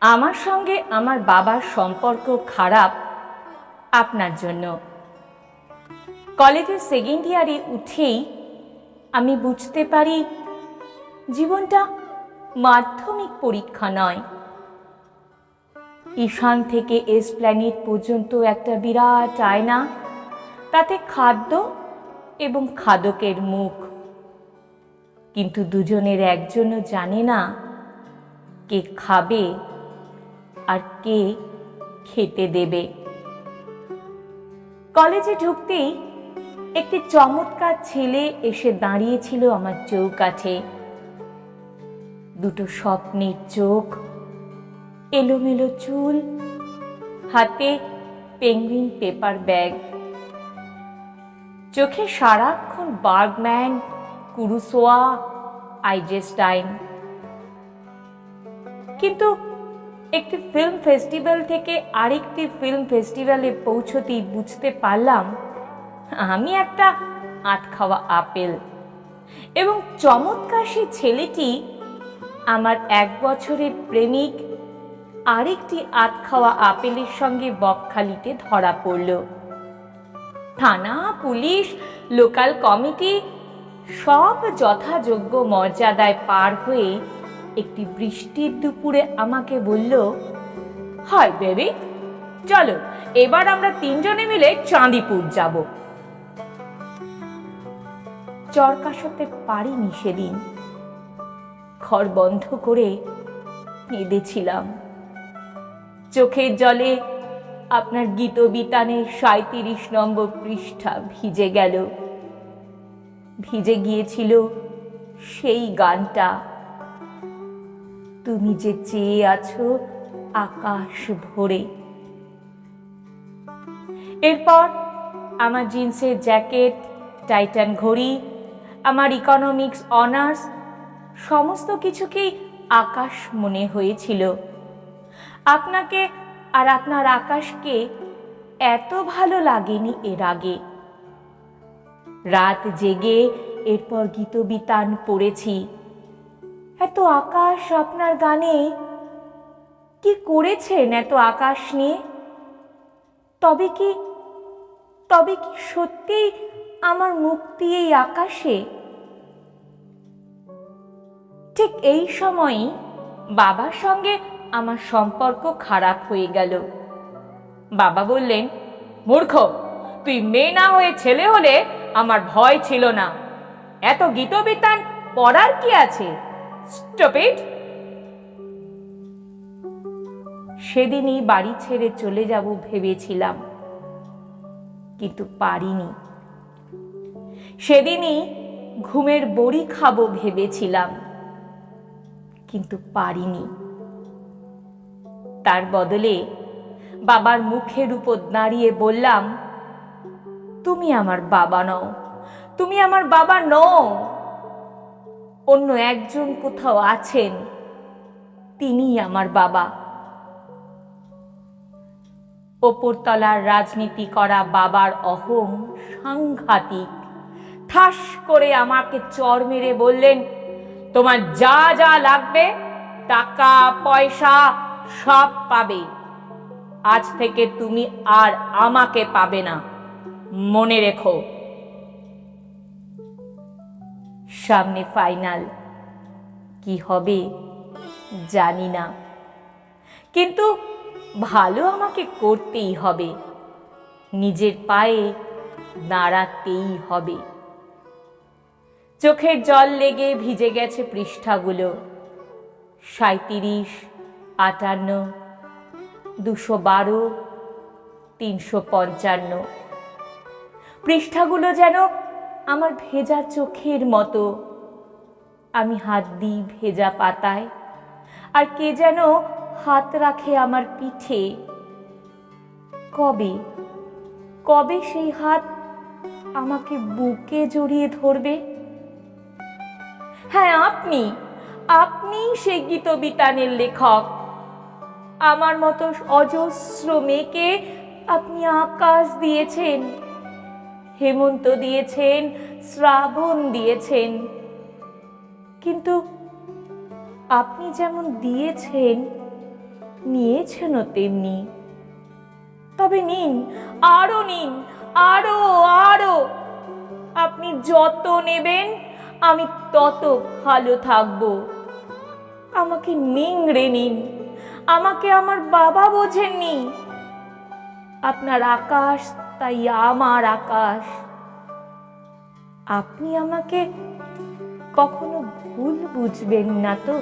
আমার সঙ্গে আমার বাবার সম্পর্ক খারাপ আপনার জন্য। কলেজের সেকেন্ড ইয়ারে উঠেই আমি বুঝতে পারি জীবনটা মাধ্যমিক পরীক্ষা নয়। ঈশান থেকে এসপ্ল্যানেট পর্যন্ত একটা বিরাট আয়না, তাতে খাদ্য এবং খাদকের মুখ। কিন্তু দুজনের একজনও জানে না কে খাবে আর কে খেতে দেবে? কলেজে ঢুকতেই একটি চমৎকার ছেলে এসে দাঁড়িয়েছিল আমার চৌকাঠে। দুটো স্বপ্নের চোখ, এলোমেলো চুল, হাতে পেঙ্গুইন পেপার ব্যাগ। চোখে সারাক্ষণ বার্গম্যান, কুরুসোয়া, আইজেস্টাইন। কিন্তু একটি ফিল্ম ফেস্টিভ্যাল থেকে আরেকটি ফিল্ম ফেস্টিভ্যালে পৌঁছতেই বুঝতে পারলাম, আমি একটা আট খাওয়া আপেল। এবং চমৎকার সেই ছেলেটি আমার এক বছরের প্রেমিক আরেকটি আট খাওয়া আপেলের সঙ্গে বকখালিতে ধরা পড়ল। থানা, পুলিশ লোকাল কমিটি সব যথাযোগ্য মর্যাদায় পার হয়ে একটি বৃষ্টির দুপুরে আমাকে বলল হাই বেবি, চলো, এবার আমরা তিনজনে মিলে চাঁদিপুর যাব। চরকাশতে পারিনি সেদিন। ঘর বন্ধ করে কেঁদেছিলাম। চোখের জলে আপনার গীতবিতানের সাঁত্রিশ নম্বর পৃষ্ঠা ভিজে গেল। ভিজে গিয়েছিল সেই গানটা। তুমি যে চেয়ে আছো আকাশ ভরে। এরপর আমার জিন্সের জ্যাকেট, টাইটান ঘড়ি, আমার ইকোনমিক্স অনার্স সমস্ত কিছুকেই আকাশ মনে হয়েছিল। আপনাকে আর আপনার আকাশকে এত ভালো লাগেনি এর আগে। রাত জেগে এরপর গীতবিতান পড়েছি। এত আকাশ আপনার গানে। কি করেছেন এত আকাশ নিয়ে? তবে কি তবে কি সত্যিই আমার মুক্তি এই আকাশে? ঠিক এই সময়ই বাবার সঙ্গে আমার সম্পর্ক খারাপ হয়ে গেল। বাবা বললেন, মূর্খ, তুই মেয়ে না হয়ে ছেলে হলে আমার ভয় ছিল না। এত গীতবিতান পড়ার কি আছে? স্টপিড সেদিনই বাড়ি ছেড়ে চলে যাব ভেবেছিলাম, কিন্তু পারিনি। সেদিনই ঘুমের বড়ি খাব ভেবেছিলাম, কিন্তু পারিনি। তার বদলে বাবার মুখের উপর দাঁড়িয়ে বললাম, তুমি আমার বাবা নও, তুমি আমার বাবা নও। অন্য একজন কোথাও আছেন? তিনিই আমার বাবা। ওপরতলার রাজনীতি করা বাবার অহং সাংঘাতিক। ঠাস করে আমাকে চর মেরে বললেন, তোমার যা যা লাগবে, টাকা, পয়সা সব পাবে। আজ থেকে তুমি আর আমাকে পাবে না। মনে রেখো। সামনে ফাইনাল। কি হবে? জানি না। কিন্তু ভালো আমাকে করতেই হবে। নিজের পায়ে দাঁড়াতেই হবে। চোখের জল লেগে ভিজে গেছে পৃষ্ঠাগুলো। সাঁত্রিশ আটান্ন, দুশো বারো, তিনশো পঞ্চান্ন। পৃষ্ঠাগুলো যেন আমার ভেজা চোখের মতো। আমি হাত দিই ভেজা পাতায়, আর কে যেন হাত রাখে আমার পিঠে। কবে? কবে সেই হাত আমাকে বুকে জড়িয়ে ধরবে? হ্যাঁ আপনি আপনি সেই গীতবিতানের লেখক। আমার মতো অজস্র মেয়েকে আপনি আকাশ দিয়েছেন। হেমন্ত দিয়েছেন, শ্রাবণ দিয়েছেন। কিন্তু আপনি যেমন দিয়েছেন, নিয়েছেনও তেমনি। তবে নিন আরও নিন আরও আরও আপনি যত নেবেন, আমি তত ভালো থাকব। আমাকে নিংড়ে নিন, আমাকে আমার বাবা বোঝেননি। আপনার আকাশ তাই আমার আকাশ। আপনি আমাকে কখনো ভুল বুঝবেন না তো?